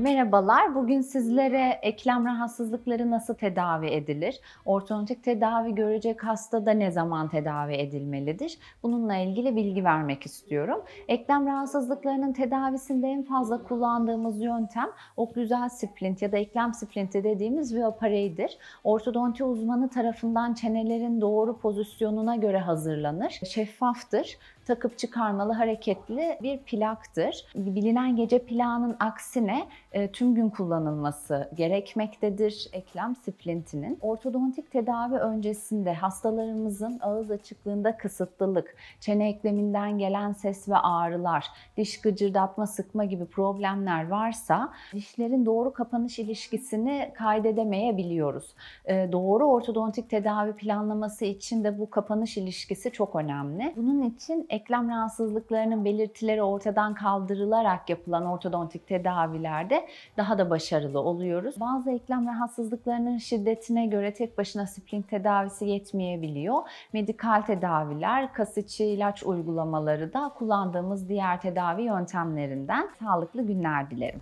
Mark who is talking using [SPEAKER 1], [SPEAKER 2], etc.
[SPEAKER 1] Merhabalar, bugün sizlere eklem rahatsızlıkları nasıl tedavi edilir? Ortodontik tedavi görecek hastada ne zaman tedavi edilmelidir? Bununla ilgili bilgi vermek istiyorum. Eklem rahatsızlıklarının tedavisinde en fazla kullandığımız yöntem oklüzel splint ya da eklem splinti dediğimiz Viopare'dir. Ortodonti uzmanı tarafından çenelerin doğru pozisyonuna göre hazırlanır. Şeffaftır takıp çıkarmalı hareketli bir plaktır. Bilinen gece plağının aksine tüm gün kullanılması gerekmektedir eklem splintinin. Ortodontik tedavi öncesinde hastalarımızın ağız açıklığında kısıtlılık, çene ekleminden gelen ses ve ağrılar, diş gıcırdatma, sıkma gibi problemler varsa dişlerin doğru kapanış ilişkisini kaydedemeyebiliyoruz. E, doğru ortodontik tedavi planlaması için de bu kapanış ilişkisi çok önemli. Bunun için eklem rahatsızlıklarının belirtileri ortadan kaldırılarak yapılan ortodontik tedavilerde daha da başarılı oluyoruz. Bazı eklem rahatsızlıklarının şiddetine göre tek başına splint tedavisi yetmeyebiliyor. Medikal tedaviler, kas içi ilaç uygulamaları da kullandığımız diğer tedavi yöntemlerinden. Sağlıklı günler dilerim.